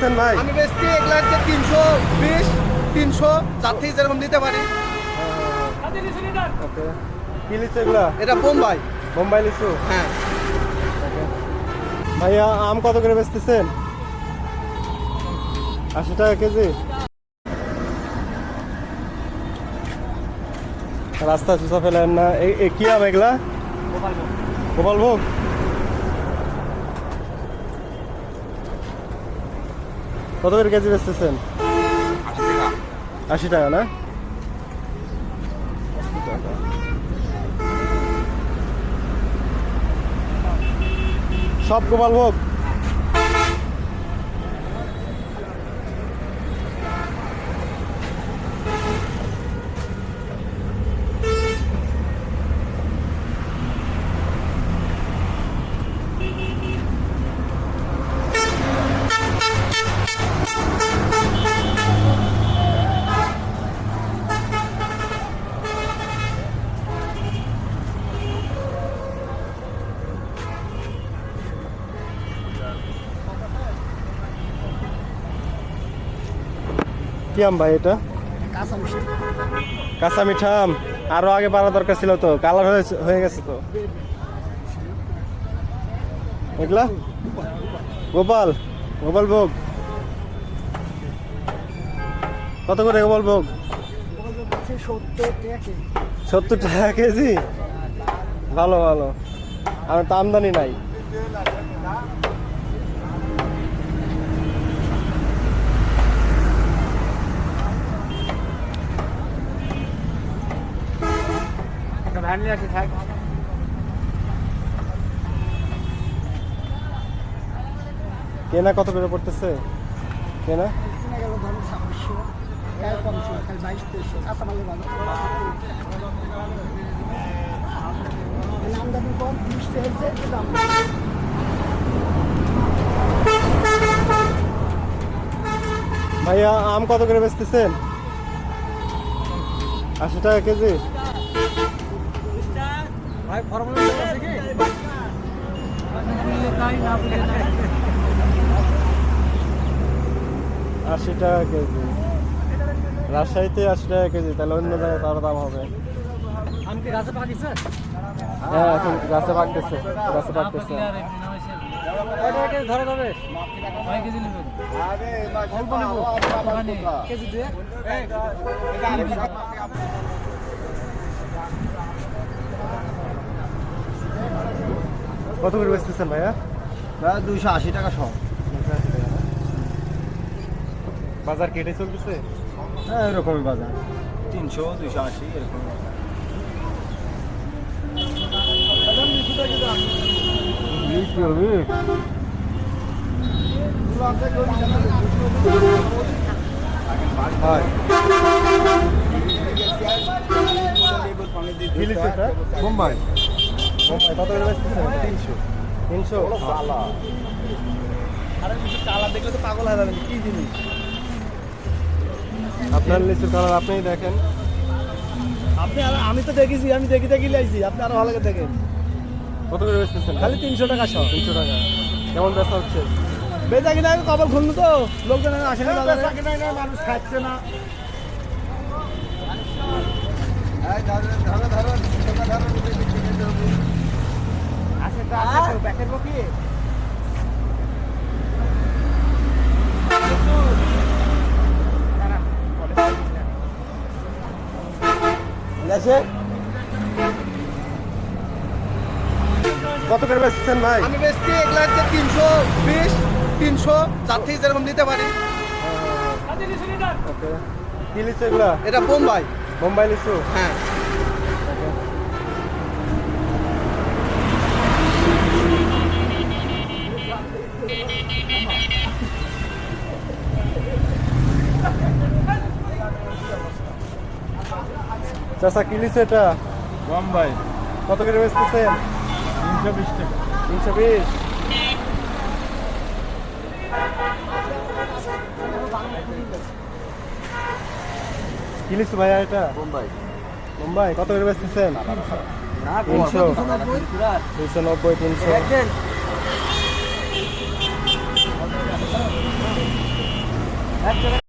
বেচতেছেন ভাই? আমি বেচছি এগুলো হচ্ছে তিনশো বিশ তিনশো থেকে যেরকম দিতে পারি। ওকে। কি লিচু এগুলা? এটা বোম্বাই। বোম্বাই লিচু? হ্যাঁ। ভাইয়া আম কত করে বেচতেছেন? আশি টাকা কেজি? রাস্তা চুষা ফেলেন না। এ- কি আম এগুলা? গোপাল ভোগ কত করে কেজি বেচতেছেন? আশি টাকা না? সব গোপাল ভোগ? কি আম ভাই এটা? কাঁচা মিঠা আরও আগে বাড়া দরকার ছিল তো, কালার হয়ে গেছে তো। এগুলা গোপাল গোপাল ভোগ। কত করে গোপাল ভোগ? সত্তর টাকা কেজি? ভালো ভালো। আমার তো আমদানি নাই। কেনা কত করে পড়তেছে? কেনা? ভাইয়া আম কত করে বেচতেছেন? আশি টাকা কেজি? ভাই ফর্মুলা আছে কি? আশি টাকা কেজি। রাজশাহীতে আশি টাকা কেজি তাহলে অন্য জায়গায় তার দাম হবে। আমি কি গাছে পাকিছে? হ্যাঁ এখন গাছে পাকতেছে গাছে পাকতেছে। ধরে ধরে কেজি নেবেন? অল্প নেব। কেজি দিয়ে কত করে বেচতেছেন ভাইয়া? প্রায় দুইশো আশি টাকা সব বাজার কেটে চলতেছে? হ্যাঁ এরকমই বাজার। তিনশো দুইশো আশি এরকম? মুম্বাই বোম্বাই কত তিনশো তিনশো আরে কালার দেখলে তো পাগল হয়ে যাবেন কি জিনিস আপনার লিচুর কালার আপনিই দেখেন আপনি আর আমি তো দেখেছি আমি দেখি দেখি লাইছি আপনি আরও ভালো করে দেখেন কত করে বেচতেছেন খালি তিনশো টাকা সব তিনশো টাকা কেমন বেচা হচ্ছে বেচা কিনা আমি কবল খুললো তো লোকজন আর আসে না বাজারে। মানুষ খাচ্ছে না কত করে বেচতেছেন ভাই? আমি বেচছি এগুলো হচ্ছে তিনশো বিশ তিনশো যার থেকে যেরকম দিতে পারি। কি লিচু এগুলা? এটা বোম্বাই। বোম্বাই লিচু? হ্যাঁ। চাষা কি লিচু এটা? বোম্বাই। কত করে বেচতেছেন? তিনশো বিশ টাকা। তিনশো বিশ? কি লিচু ভাইয়া এটা? বোম্বাই। মুম্বাই কত করে বেচতেছেন? তিনশো। দুইশো নব্বই তিনশো। এক জায়গায়